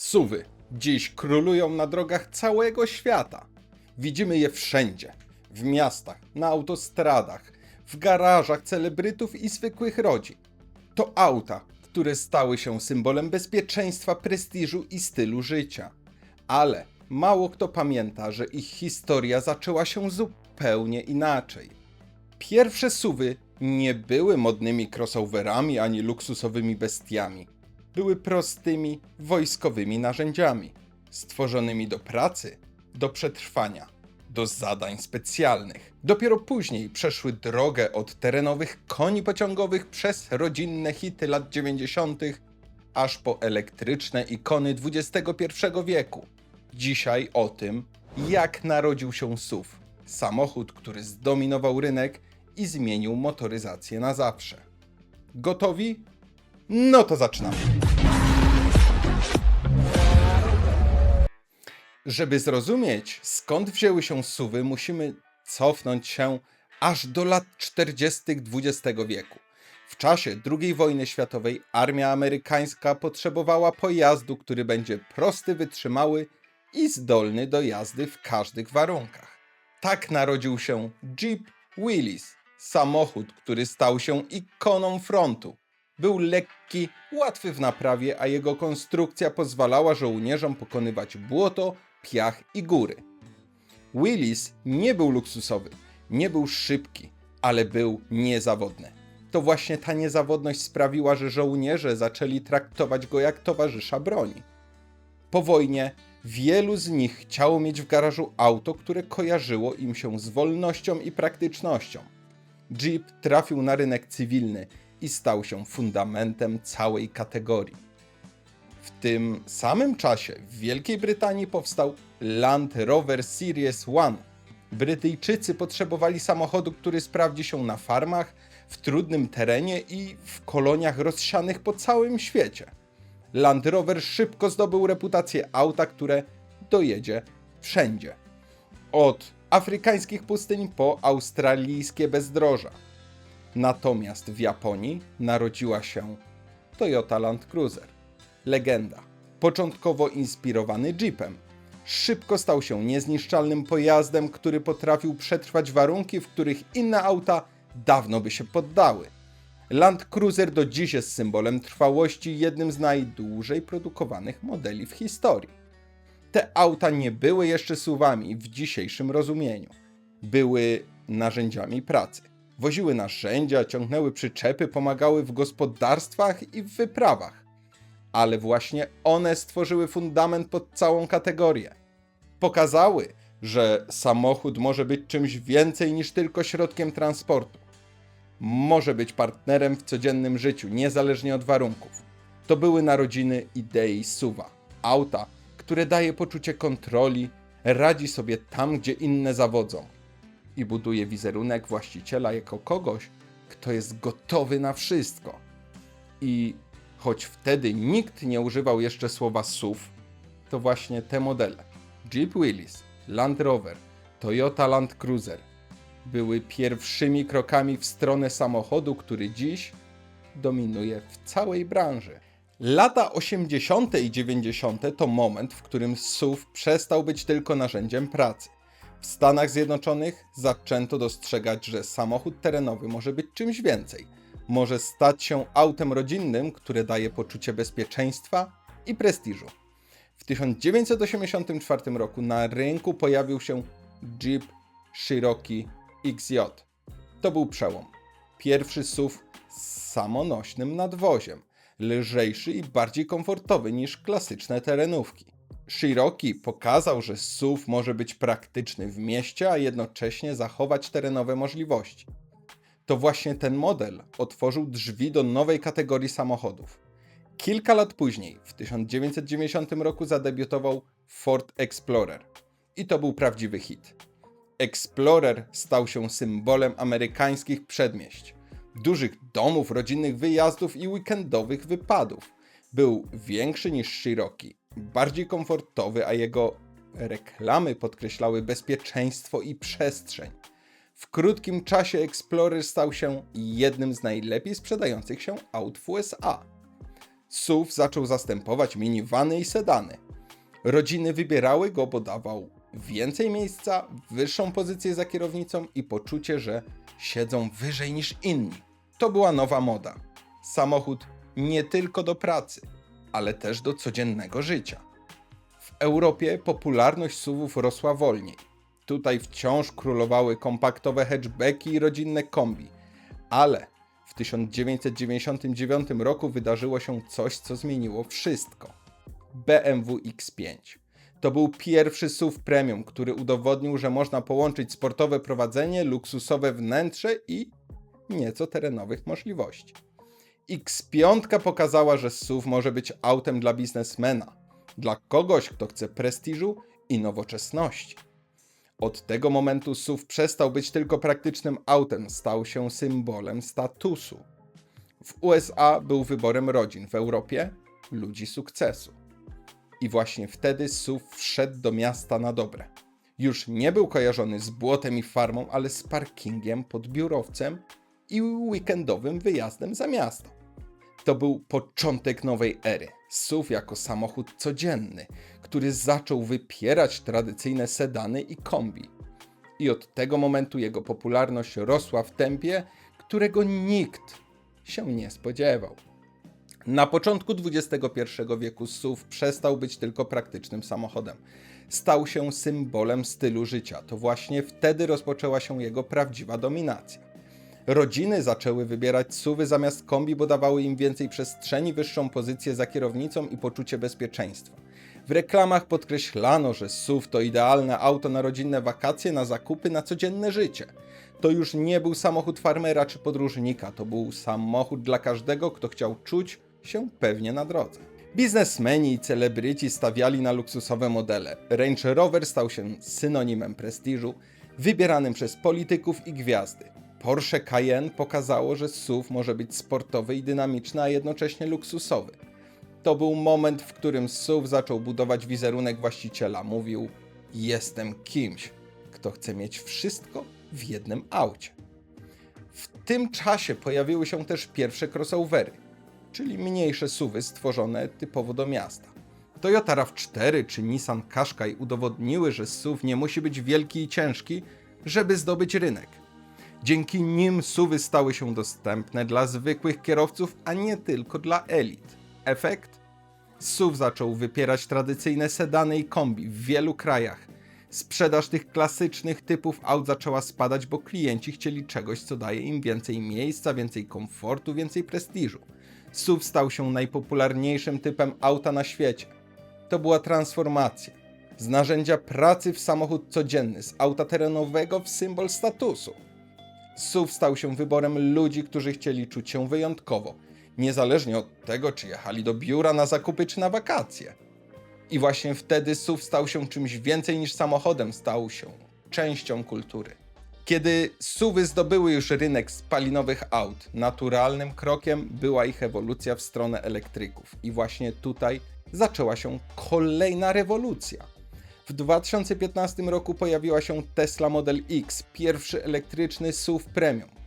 Suwy dziś królują na drogach całego świata. Widzimy je wszędzie. W miastach, na autostradach, w garażach celebrytów i zwykłych rodzin. To auta, które stały się symbolem bezpieczeństwa, prestiżu i stylu życia. Ale mało kto pamięta, że ich historia zaczęła się zupełnie inaczej. Pierwsze suwy nie były modnymi crossoverami ani luksusowymi bestiami. Były prostymi, wojskowymi narzędziami, stworzonymi do pracy, do przetrwania, do zadań specjalnych. Dopiero później przeszły drogę od terenowych koni pociągowych przez rodzinne hity lat 90., aż po elektryczne ikony XXI wieku. Dzisiaj o tym, jak narodził się SUV, samochód, który zdominował rynek i zmienił motoryzację na zawsze. Gotowi? No to zaczynamy. Żeby zrozumieć, skąd wzięły się suwy, musimy cofnąć się aż do lat 40. XX wieku. W czasie II wojny światowej armia amerykańska potrzebowała pojazdu, który będzie prosty, wytrzymały i zdolny do jazdy w każdych warunkach. Tak narodził się Jeep Willys, samochód, który stał się ikoną frontu. Był lekki, łatwy w naprawie, a jego konstrukcja pozwalała żołnierzom pokonywać błoto, piach i góry. Willis nie był luksusowy, nie był szybki, ale był niezawodny. To właśnie ta niezawodność sprawiła, że żołnierze zaczęli traktować go jak towarzysza broni. Po wojnie wielu z nich chciało mieć w garażu auto, które kojarzyło im się z wolnością i praktycznością. Jeep trafił na rynek cywilny i stał się fundamentem całej kategorii. W tym samym czasie w Wielkiej Brytanii powstał Land Rover Series One. Brytyjczycy potrzebowali samochodu, który sprawdzi się na farmach, w trudnym terenie i w koloniach rozsianych po całym świecie. Land Rover szybko zdobył reputację auta, które dojedzie wszędzie. Od afrykańskich pustyń po australijskie bezdroża. Natomiast w Japonii narodziła się Toyota Land Cruiser. Legenda. Początkowo inspirowany Jeepem. Szybko stał się niezniszczalnym pojazdem, który potrafił przetrwać warunki, w których inne auta dawno by się poddały. Land Cruiser do dziś jest symbolem trwałości jednym z najdłużej produkowanych modeli w historii. Te auta nie były jeszcze suwami w dzisiejszym rozumieniu. Były narzędziami pracy. Woziły narzędzia, ciągnęły przyczepy, pomagały w gospodarstwach i w wyprawach. Ale właśnie one stworzyły fundament pod całą kategorię. Pokazały, że samochód może być czymś więcej niż tylko środkiem transportu. Może być partnerem w codziennym życiu, niezależnie od warunków. To były narodziny idei suwa. Auta, które daje poczucie kontroli, radzi sobie tam, gdzie inne zawodzą i buduje wizerunek właściciela jako kogoś, kto jest gotowy na wszystko. I choć wtedy nikt nie używał jeszcze słowa SUV, to właśnie te modele Jeep Willys, Land Rover, Toyota Land Cruiser były pierwszymi krokami w stronę samochodu, który dziś dominuje w całej branży. Lata 80. i 90. to moment, w którym SUV przestał być tylko narzędziem pracy. W Stanach Zjednoczonych zaczęto dostrzegać, że samochód terenowy może być czymś więcej. Może stać się autem rodzinnym, które daje poczucie bezpieczeństwa i prestiżu. W 1984 roku na rynku pojawił się Jeep Cherokee XJ. To był przełom. Pierwszy SUV z samonośnym nadwoziem, lżejszy i bardziej komfortowy niż klasyczne terenówki. Cherokee pokazał, że SUV może być praktyczny w mieście, a jednocześnie zachować terenowe możliwości. To właśnie ten model otworzył drzwi do nowej kategorii samochodów. Kilka lat później, w 1990 roku, zadebiutował Ford Explorer. I to był prawdziwy hit. Explorer stał się symbolem amerykańskich przedmieść, dużych domów, rodzinnych wyjazdów i weekendowych wypadów. Był większy niż Cherokee, bardziej komfortowy, a jego reklamy podkreślały bezpieczeństwo i przestrzeń. W krótkim czasie Explorer stał się jednym z najlepiej sprzedających się aut w USA. SUV zaczął zastępować minivany i sedany. Rodziny wybierały go, bo dawał więcej miejsca, wyższą pozycję za kierownicą i poczucie, że siedzą wyżej niż inni. To była nowa moda. Samochód nie tylko do pracy, ale też do codziennego życia. W Europie popularność SUVów rosła wolniej. Tutaj wciąż królowały kompaktowe hatchbacki i rodzinne kombi, ale w 1999 roku wydarzyło się coś, co zmieniło wszystko. BMW X5. To był pierwszy SUV premium, który udowodnił, że można połączyć sportowe prowadzenie, luksusowe wnętrze i nieco terenowych możliwości. X5 pokazała, że SUV może być autem dla biznesmena, dla kogoś, kto chce prestiżu i nowoczesności. Od tego momentu SUV przestał być tylko praktycznym autem, stał się symbolem statusu. W USA był wyborem rodzin, w Europie ludzi sukcesu. I właśnie wtedy SUV wszedł do miasta na dobre. Już nie był kojarzony z błotem i farmą, ale z parkingiem pod biurowcem i weekendowym wyjazdem za miasto. To był początek nowej ery. SUV jako samochód codzienny, który zaczął wypierać tradycyjne sedany i kombi. I od tego momentu jego popularność rosła w tempie, którego nikt się nie spodziewał. Na początku XXI wieku SUV przestał być tylko praktycznym samochodem. Stał się symbolem stylu życia. To właśnie wtedy rozpoczęła się jego prawdziwa dominacja. Rodziny zaczęły wybierać SUVy zamiast kombi, bo dawały im więcej przestrzeni, wyższą pozycję za kierownicą i poczucie bezpieczeństwa. W reklamach podkreślano, że SUV to idealne auto na rodzinne wakacje, na zakupy, na codzienne życie. To już nie był samochód farmera czy podróżnika, to był samochód dla każdego, kto chciał czuć się pewnie na drodze. Biznesmeni i celebryci stawiali na luksusowe modele. Range Rover stał się synonimem prestiżu, wybieranym przez polityków i gwiazdy. Porsche Cayenne pokazało, że SUV może być sportowy i dynamiczny, a jednocześnie luksusowy. To był moment, w którym SUV zaczął budować wizerunek właściciela. Mówił: Jestem kimś, kto chce mieć wszystko w jednym aucie. W tym czasie pojawiły się też pierwsze crossovery, czyli mniejsze SUVy stworzone typowo do miasta. Toyota RAV4 czy Nissan Qashqai udowodniły, że SUV nie musi być wielki i ciężki, żeby zdobyć rynek. Dzięki nim SUVy stały się dostępne dla zwykłych kierowców, a nie tylko dla elit. Efekt? SUV zaczął wypierać tradycyjne sedany i kombi w wielu krajach. Sprzedaż tych klasycznych typów aut zaczęła spadać, bo klienci chcieli czegoś, co daje im więcej miejsca, więcej komfortu, więcej prestiżu. SUV stał się najpopularniejszym typem auta na świecie. To była transformacja. Z narzędzia pracy w samochód codzienny, z auta terenowego w symbol statusu. SUV stał się wyborem ludzi, którzy chcieli czuć się wyjątkowo, niezależnie od tego, czy jechali do biura na zakupy czy na wakacje. I właśnie wtedy SUV stał się czymś więcej niż samochodem, stał się częścią kultury. Kiedy SUVy zdobyły już rynek spalinowych aut, naturalnym krokiem była ich ewolucja w stronę elektryków. I właśnie tutaj zaczęła się kolejna rewolucja. W 2015 roku pojawiła się Tesla Model X, pierwszy elektryczny SUV premium.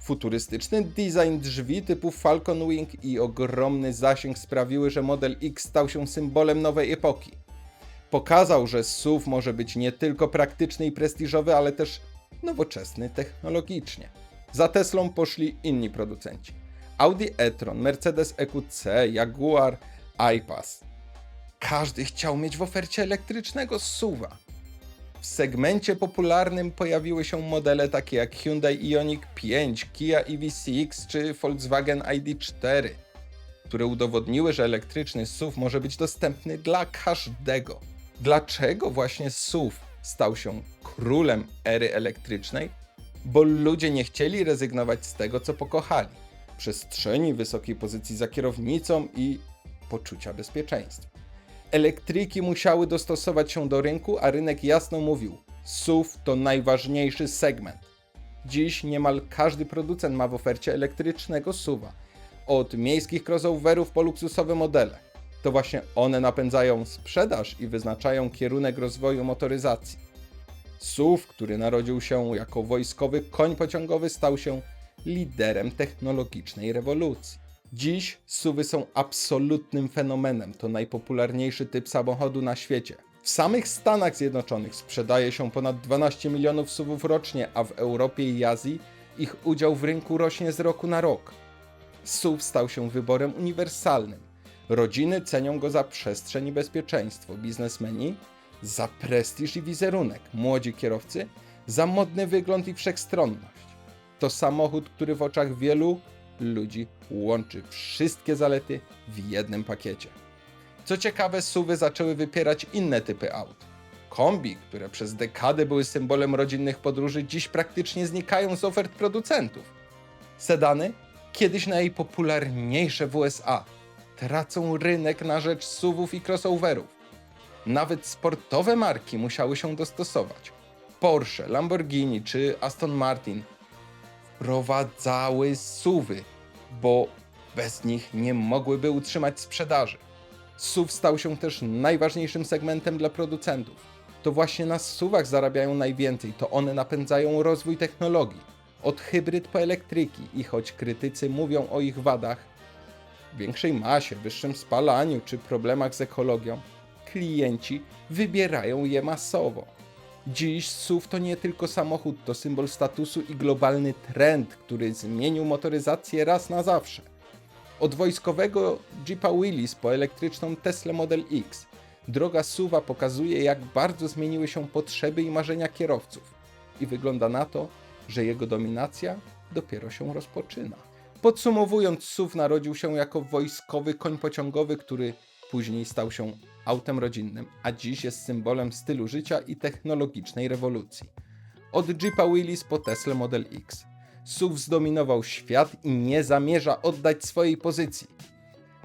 Futurystyczny design drzwi typu Falcon Wing i ogromny zasięg sprawiły, że Model X stał się symbolem nowej epoki. Pokazał, że SUV może być nie tylko praktyczny i prestiżowy, ale też nowoczesny technologicznie. Za Teslą poszli inni producenci. Audi e-tron, Mercedes EQC, Jaguar, iPass. Każdy chciał mieć w ofercie elektrycznego SUVa. W segmencie popularnym pojawiły się modele takie jak Hyundai Ioniq 5, Kia EV6 czy Volkswagen ID4, które udowodniły, że elektryczny SUV może być dostępny dla każdego. Dlaczego właśnie SUV stał się królem ery elektrycznej? Bo ludzie nie chcieli rezygnować z tego, co pokochali. Przestrzeni, wysokiej pozycji za kierownicą i poczucia bezpieczeństwa. Elektryki musiały dostosować się do rynku, a rynek jasno mówił: SUV to najważniejszy segment. Dziś niemal każdy producent ma w ofercie elektrycznego SUVa. Od miejskich crossoverów po luksusowe modele. To właśnie one napędzają sprzedaż i wyznaczają kierunek rozwoju motoryzacji. SUV, który narodził się jako wojskowy koń pociągowy, stał się liderem technologicznej rewolucji. Dziś SUVy są absolutnym fenomenem. To najpopularniejszy typ samochodu na świecie. W samych Stanach Zjednoczonych sprzedaje się ponad 12 milionów SUVów rocznie, a w Europie i Azji ich udział w rynku rośnie z roku na rok. SUV stał się wyborem uniwersalnym. Rodziny cenią go za przestrzeń i bezpieczeństwo, biznesmeni za prestiż i wizerunek, młodzi kierowcy za modny wygląd i wszechstronność. To samochód, który w oczach wielu ludzi łączy wszystkie zalety w jednym pakiecie. Co ciekawe, SUVy zaczęły wypierać inne typy aut. Kombi, które przez dekady były symbolem rodzinnych podróży, dziś praktycznie znikają z ofert producentów. Sedany, kiedyś najpopularniejsze w USA, tracą rynek na rzecz SUVów i crossoverów. Nawet sportowe marki musiały się dostosować. Porsche, Lamborghini czy Aston Martin wprowadzały SUVy, bo bez nich nie mogłyby utrzymać sprzedaży. SUV stał się też najważniejszym segmentem dla producentów. To właśnie na SUVach zarabiają najwięcej, to one napędzają rozwój technologii. Od hybryd po elektryki i choć krytycy mówią o ich wadach, większej masie, wyższym spalaniu czy problemach z ekologią, klienci wybierają je masowo. Dziś SUV to nie tylko samochód, to symbol statusu i globalny trend, który zmienił motoryzację raz na zawsze. Od wojskowego Jeepa Willys po elektryczną Tesla Model X, droga SUVa pokazuje, jak bardzo zmieniły się potrzeby i marzenia kierowców. I wygląda na to, że jego dominacja dopiero się rozpoczyna. Podsumowując, SUV narodził się jako wojskowy koń pociągowy, który później stał się autem rodzinnym, a dziś jest symbolem stylu życia i technologicznej rewolucji. Od Jeepa Willys po Tesla Model X. SUV zdominował świat i nie zamierza oddać swojej pozycji.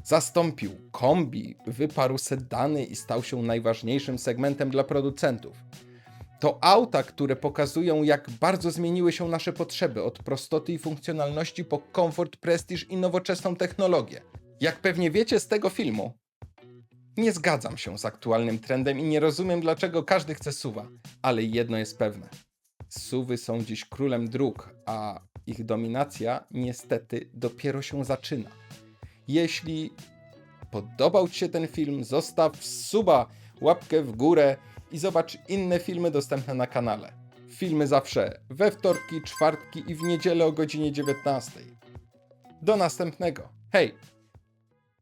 Zastąpił kombi, wyparł sedany i stał się najważniejszym segmentem dla producentów. To auta, które pokazują, jak bardzo zmieniły się nasze potrzeby od prostoty i funkcjonalności po komfort, prestiż i nowoczesną technologię. Jak pewnie wiecie z tego filmu, nie zgadzam się z aktualnym trendem i nie rozumiem, dlaczego każdy chce suwa, ale jedno jest pewne. Suwy są dziś królem dróg, a ich dominacja niestety dopiero się zaczyna. Jeśli podobał Ci się ten film, zostaw suba, łapkę w górę i zobacz inne filmy dostępne na kanale. Filmy zawsze we wtorki, czwartki i w niedzielę o godzinie 19. Do następnego. Hej!